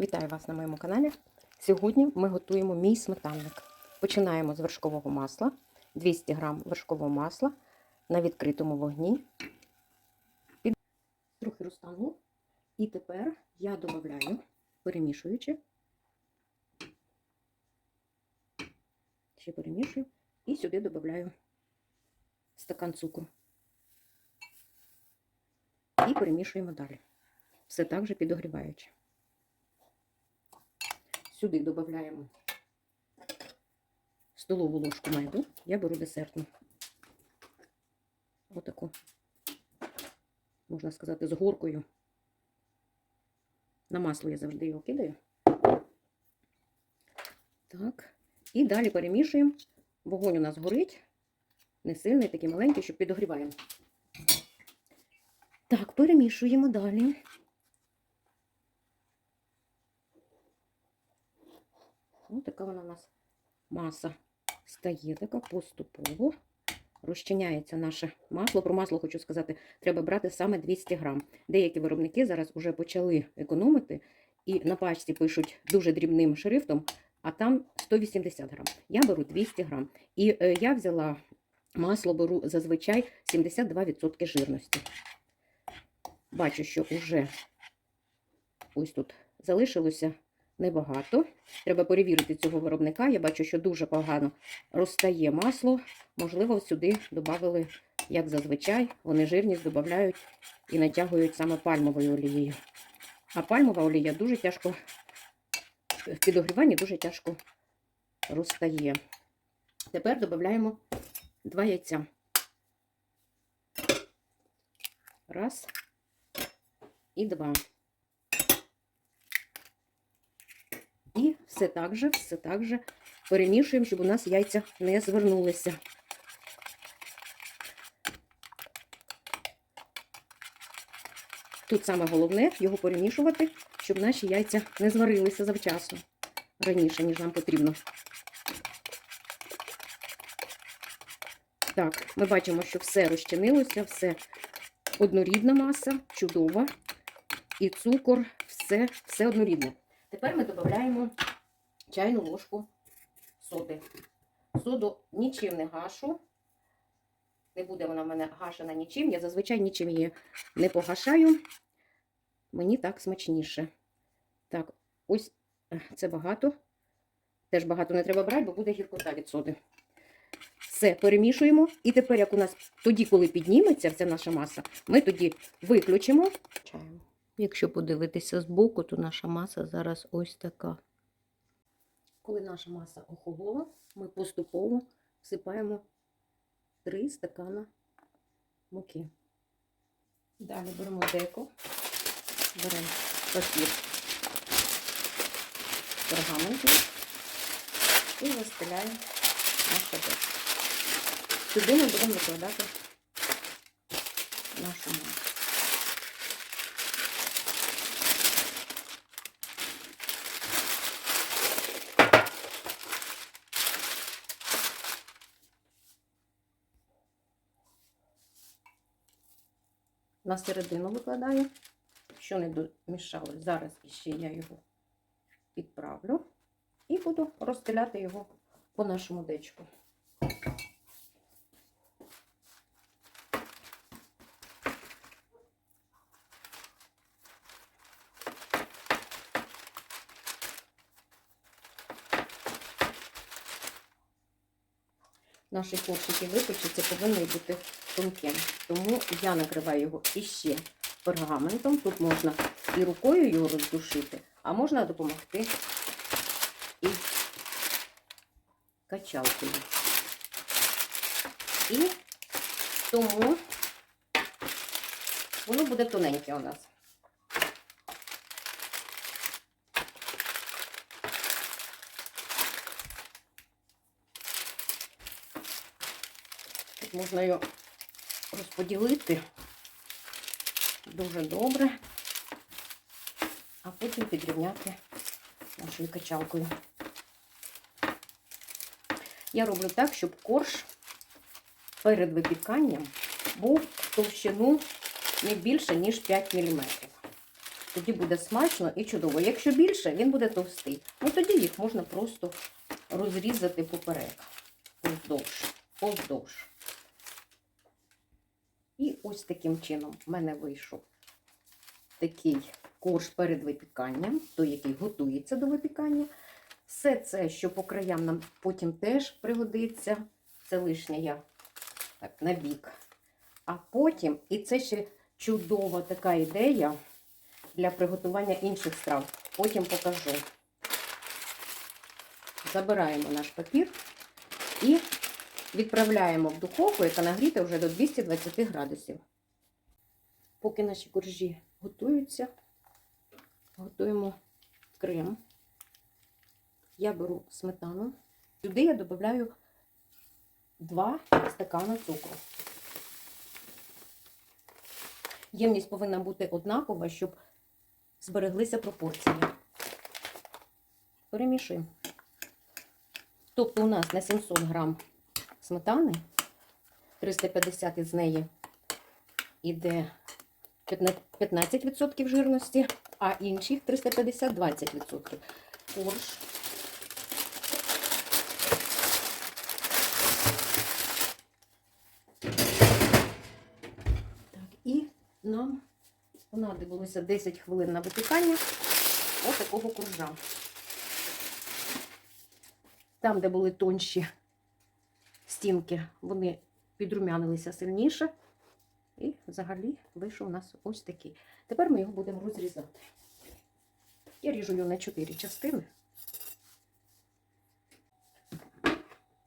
Вітаю вас на моєму каналі. Сьогодні ми готуємо мій сметанник. Починаємо з вершкового масла. 200 г вершкового масла на відкритому вогні. Під... Трохи розтануло. І тепер я додаю, перемішуючи. Ще перемішую. І сюди додаю стакан цукру. І перемішуємо далі. Все так же підогріваючи. Сюди додаємо столову ложку меду. Я беру десертну. Отаку, можна сказати, з горкою. На масло я завжди його кидаю. Так. І далі перемішуємо. Вогонь у нас горить. Не сильний, такий маленький, щоб підогріваємо. Так, перемішуємо далі. Ось така вона у нас маса стає така поступово. Розчиняється наше масло. Про масло хочу сказати, треба брати саме 200 грам. Деякі виробники зараз вже почали економити і на пачці пишуть дуже дрібним шрифтом, а там 180 грам. Я беру 200 грам. І е, я взяла масло, беру зазвичай 72% жирності. Бачу, що вже ось тут залишилося небагато. Треба перевірити цього виробника. Я бачу, що дуже погано розтає масло. Можливо, сюди додали, як зазвичай, вони жирність додають і натягують саме пальмовою олією. А пальмова олія дуже тяжко, в підогріванні дуже тяжко розтає. Тепер додаємо два яйця. Раз і два. І все так же, все так же перемішуємо, щоб у нас яйця не звернулися. Тут саме головне його перемішувати, щоб наші яйця не зварилися завчасно, раніше, ніж нам потрібно. Так, ми бачимо, що все розчинилося, все однорідна маса, чудова. І цукор, все, все однорідне. Тепер ми додаємо чайну ложку соди. Соду нічим не гашу. Не буде вона в мене гашена нічим. Я зазвичай нічим її не погашаю. Мені так смачніше. Так, ось е, це багато. Теж багато не треба брати, бо буде гіркота від соди. Все, перемішуємо. І тепер, як у нас тоді, коли підніметься вся наша маса, ми тоді виключимо. Якщо подивитися збоку, то наша маса зараз ось така. Коли наша маса охолола, ми поступово всипаємо 3 стакана муки. Далі беремо деко, беремо папір пергаменту і застеляємо наше деко. Сюди ми будемо викладати нашу масу. На середину викладаю. Що не домішалось, зараз ще я його підправлю і буду розстеляти його по нашому дечку. Наші корчики випечуться, повинні бути тонким. Тому я накриваю його іще пергаментом. Тут можна і рукою його роздушити, а можна допомогти і качалкою. І тому воно буде тоненьке у нас. Можна його розподілити дуже добре, а потім підрівняти нашою качалкою. Я роблю так, щоб корж перед випіканням був в товщину не більше, ніж 5 мм. Тоді буде смачно і чудово. Якщо більше, він буде товстий. Ну тоді їх можна просто розрізати поперек. Поздовж. Поздовж. І ось таким чином в мене вийшов такий корж перед випіканням, той, який готується до випікання. Все це, що по краям нам потім теж пригодиться. Це лишнє я так на бік. А потім, і це ще чудова така ідея для приготування інших страв. Потім покажу. Забираємо наш папір і відправляємо в духовку, яка нагріта вже до 220 градусів. Поки наші коржі готуються, готуємо крем. Я беру сметану. Сюди я додаю 2 стакани цукру. Ємність повинна бути однакова, щоб збереглися пропорції. Перемішуємо. Тобто у нас на 700 грам сметани, 350 із неї іде 15% жирності, а інших 350 20%. Корж. Так, і нам понадобилося 10 хвилин на випікання ось такого коржа. Там, де були тонші стінки, вони підрумянилися сильніше. І взагалі вийшов у нас ось такий. Тепер ми його будемо розрізати. Я ріжу його на 4 частини.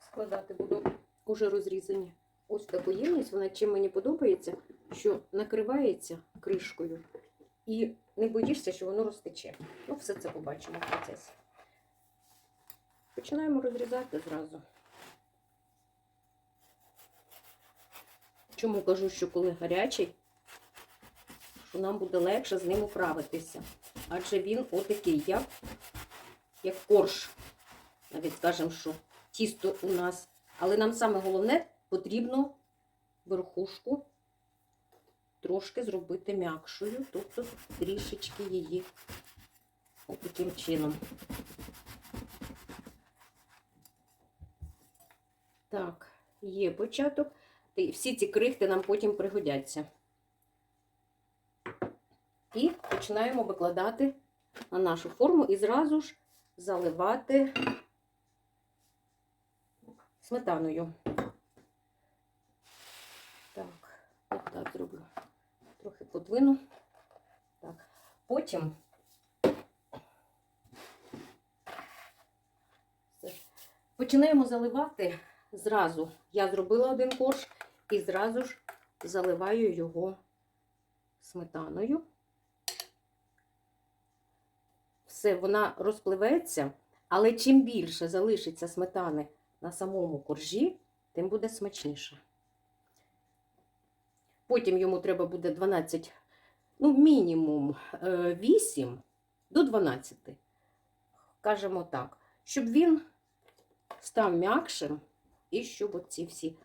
Складати буду уже розрізані. Ось таку ємність. Вона чим мені подобається, що накривається кришкою. І не боїшся, що воно розтече. Ну, все це побачимо в процесі. Починаємо розрізати зразу. Чому кажу, що коли гарячий, що нам буде легше з ним управитися. Адже він отакий, як, як корж. Навіть скажемо, що тісто у нас. Але нам саме головне потрібно верхушку трошки зробити м'якшою, тобто трішечки її отаким чином. Так, є початок. І всі ці крихти нам потім пригодяться. І починаємо викладати на нашу форму і зразу ж заливати сметаною. Так, от так зроблю. Трохи подвину. Так. Потім починаємо заливати зразу. Я зробила один корж і зразу ж заливаю його сметаною. Все, вона розпливеться, але чим більше залишиться сметани на самому коржі, тим буде смачніше. Потім йому треба буде 12, ну, мінімум 8 до 12. Кажемо так, щоб він став м'якшим і щоб оці всі.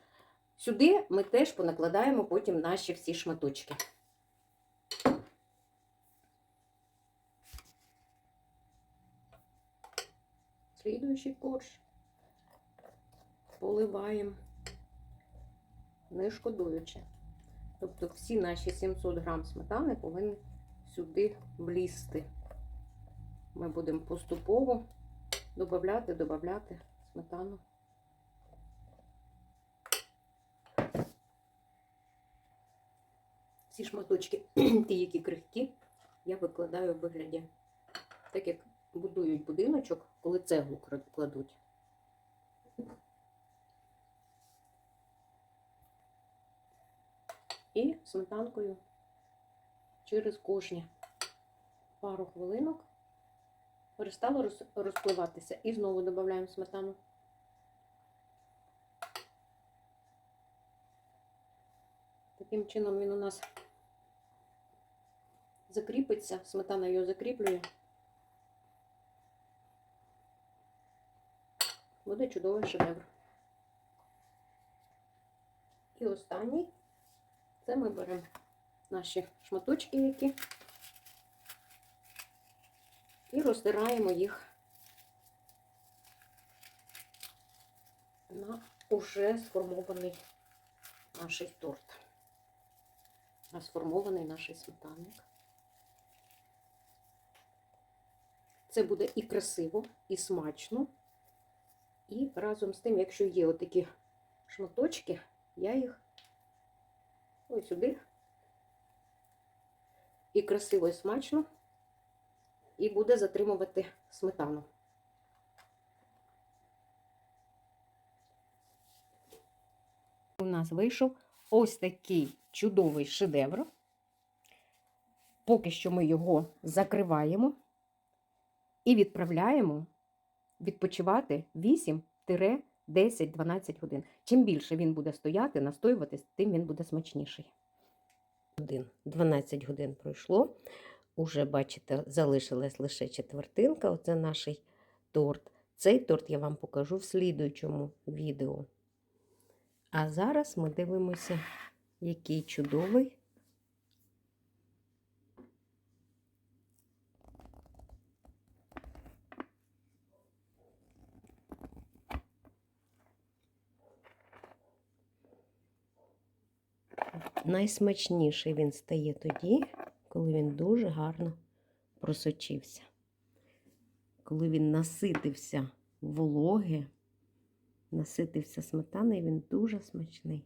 Сюди ми теж понакладаємо потім наші всі шматочки. Слідуючий корж поливаємо, не шкодуючи. Тобто всі наші 700 грам сметани повинні сюди влізти. Ми будемо поступово додати, додати сметану. Всі шматочки, ті, які крихкі, я викладаю в вигляді, так як будують будиночок, коли цеглу кладуть. І сметанкою через кожні пару хвилинок перестало розпливатися. І знову додаємо сметану. Таким чином він у нас закріпиться, сметана його закріплює. Буде чудовий шедевр. І останній це ми беремо наші шматочки, які І розтираємо їх на уже сформований наш торт. На сформований наш сметанник. Це буде і красиво, і смачно. І разом з тим, якщо є отакі шматочки, я їх ось сюди. І красиво, і смачно, і буде затримувати сметану. У нас вийшов ось такий чудовий шедевр. Поки що ми його закриваємо і відправляємо відпочивати 8-10-12 годин. Чим більше він буде стояти, настоюватись, тим він буде смачніший. 12 годин пройшло. Уже, бачите, залишилась лише четвертинка. Оце наш торт. Цей торт я вам покажу в слідуючому відео. А зараз ми дивимося, який чудовий. Найсмачніший він стає тоді, коли він дуже гарно просочився. Коли він наситився вологи, наситився сметаною, він дуже смачний.